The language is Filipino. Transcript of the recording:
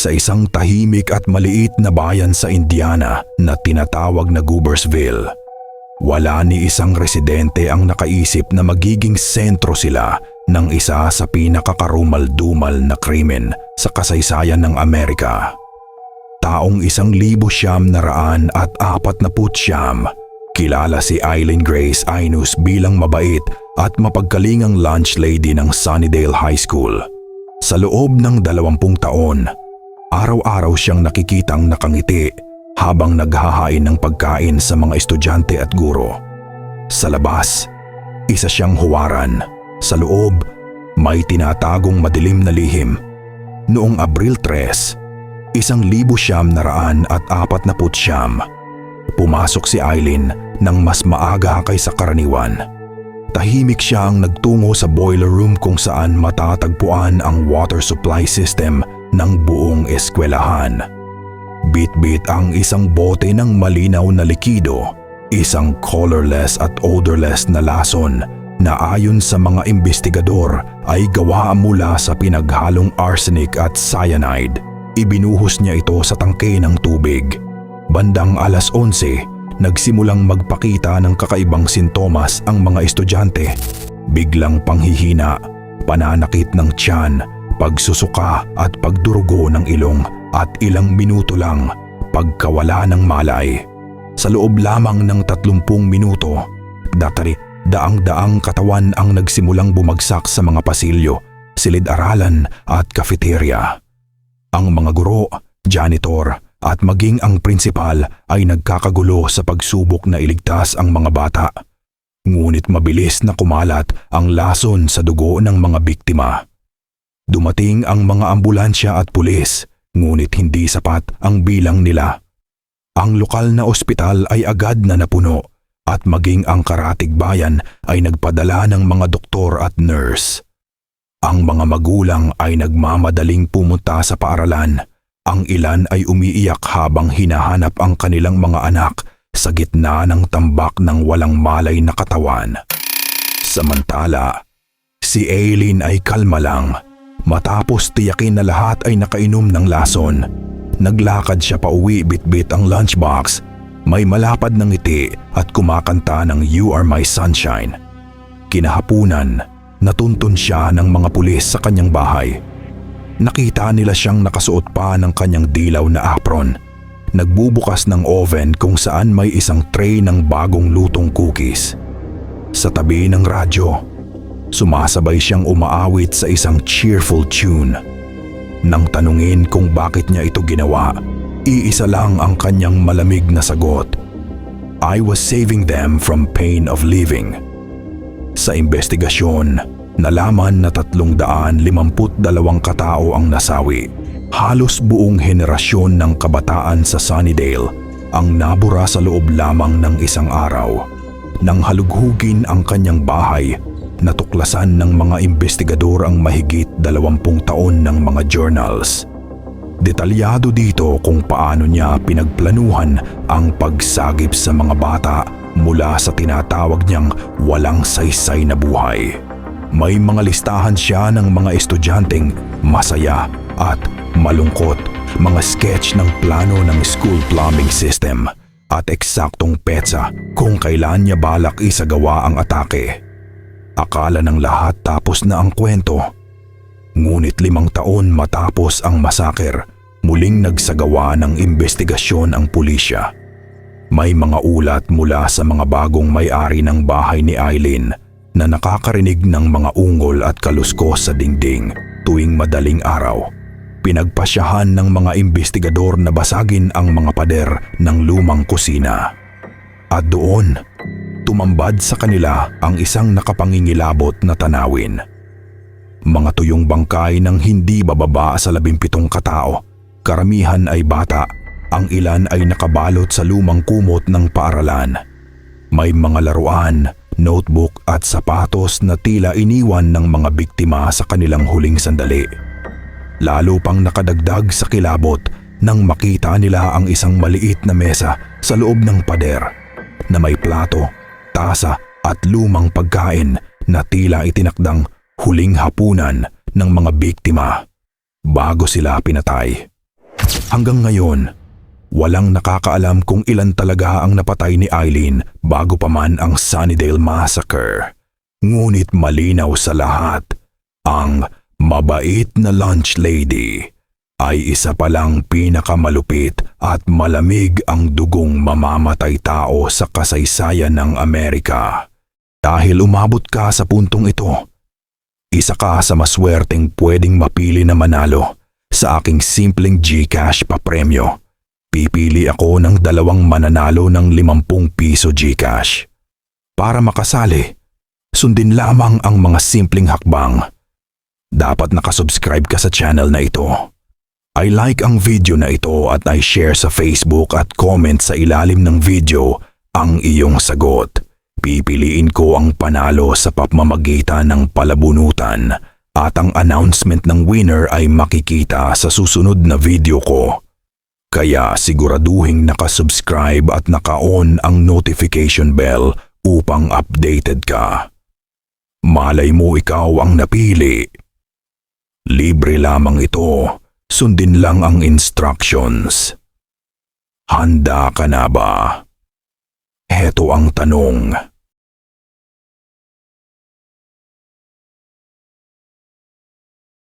sa isang tahimik at maliit na bayan sa Indiana na tinatawag na Goobersville. Wala ni isang residente ang nakaisip na magiging sentro sila ng isa sa pinakakarumal-dumal na krimen sa kasaysayan ng Amerika. Taong isang libo siyam na raan at apat na putsyam, kilala si Eileen Grace Ainus bilang mabait at mapagkalingang lunch lady ng Sunnydale High School. Sa loob ng dalawampung taon, araw-araw siyang nakikitang nakangiti habang naghahain ng pagkain sa mga estudyante at guro. Sa labas, isa siyang huwaran. Sa loob, may tinatagong madilim na lihim. Noong Abril 3, isang libo siyam na raan at apat na putsyam, pumasok si Eileen ng mas maaga kaysa karaniwan. Tahimik siya ang nagtungo sa boiler room kung saan matatagpuan ang water supply system ng buong eskwelahan. Bit-bit ang isang bote ng malinaw na likido, isang colorless at odorless na lason na ayon sa mga investigador ay gawa mula sa pinaghalong arsenic at cyanide. Ibinuhos niya ito sa tangke ng tubig. Bandang alas 11, nagsimulang magpakita ng kakaibang sintomas ang mga estudyante. Biglang panghihina, pananakit ng tiyan, pagsusuka at pagdurugo ng ilong at ilang minuto lang pagkawala ng malay. Sa loob lamang ng 30 minuto, datari daang-daang katawan ang nagsimulang bumagsak sa mga pasilyo, silid-aralan at kafeterya. Ang mga guro, janitor at maging ang prinsipal ay nagkakagulo sa pagsubok na iligtas ang mga bata. Ngunit mabilis na kumalat ang lason sa dugo ng mga biktima. Dumating ang mga ambulansya at pulis, ngunit hindi sapat ang bilang nila. Ang lokal na ospital ay agad na napuno at maging ang karatig bayan ay nagpadala ng mga doktor at nurse. Ang mga magulang ay nagmamadaling pumunta sa paaralan. Ang ilan ay umiiyak habang hinahanap ang kanilang mga anak sa gitna ng tambak ng walang malay na katawan. Samantala, si Aileen ay kalma lang matapos tiyakin na lahat ay nakainom ng lason. Naglakad siya pauwi bitbit ang lunchbox. May malapad ng ngiti at kumakanta ng You Are My Sunshine. Kinahapunan, natuntun siya ng mga pulis sa kanyang bahay. Nakita nila siyang nakasuot pa ng kanyang dilaw na apron. Nagbubukas ng oven kung saan may isang tray ng bagong lutong cookies. Sa tabi ng radyo, sumasabay siyang umaawit sa isang cheerful tune. Nang tanungin kung bakit niya ito ginawa, iisa lang ang kanyang malamig na sagot. I was saving them from pain of living. Sa investigasyon, nalaman na 352 katao ang nasawi. Halos buong henerasyon ng kabataan sa Sunnydale ang nabura sa loob lamang ng isang araw. Nang halughugin ang kanyang bahay, natuklasan ng mga investigador ang mahigit 20 taon ng mga journals. Detalyado dito kung paano niya pinagplanuhan ang pagsagip sa mga bata mula sa tinatawag niyang walang saysay na buhay. May mga listahan siya ng mga estudyanteng masaya at malungkot, mga sketch ng plano ng school plumbing system at eksaktong petsa kung kailan niya balak isagawa ang atake. Akala ng lahat tapos na ang kwento. Ngunit limang taon matapos ang masaker, muling nagsagawa ng investigasyon ang pulisya. May mga ulat mula sa mga bagong may-ari ng bahay ni Eileen na nakakarinig ng mga ungol at kaluskos sa dingding tuwing madaling araw. Pinagpasyahan ng mga investigador na basagin ang mga pader ng lumang kusina. At doon, tumambad sa kanila ang isang nakapangingilabot na tanawin. Mga tuyong bangkay ng hindi bababa sa labimpitong katao. Karamihan ay bata, ang ilan ay nakabalot sa lumang kumot ng paaralan. May mga laruan, notebook at sapatos na tila iniwan ng mga biktima sa kanilang huling sandali. Lalo pang nakadagdag sa kilabot nang makita nila ang isang maliit na mesa sa loob ng pader na may plato, tasa at lumang pagkain na tila itinakdang huling hapunan ng mga biktima bago sila pinatay. Hanggang ngayon, walang nakakaalam kung ilan talaga ang napatay ni Eileen bago pa man ang Sunnydale Massacre. Ngunit malinaw sa lahat, ang mabait na lunch lady ay isa palang pinakamalupit at malamig ang dugong mamamatay tao sa kasaysayan ng Amerika. Dahil umabot ka sa puntong ito, isa ka sa maswerteng pwedeng mapili na manalo sa aking simpleng Gcash pa premyo. Pipili ako ng dalawang mananalo ng 50 piso Gcash. Para makasali, sundin lamang ang mga simpleng hakbang. Dapat nakasubscribe ka sa channel na ito. I like ang video na ito at I share sa Facebook at comment sa ilalim ng video ang iyong sagot. Pipiliin ko ang panalo sa pamamagitan ng palabunutan at ang announcement ng winner ay makikita sa susunod na video ko. Kaya siguraduhing nakasubscribe at naka-on ang notification bell upang updated ka. Malay mo ikaw ang napili. Libre lamang ito, sundin lang ang instructions. Handa ka na ba? Heto ang tanong.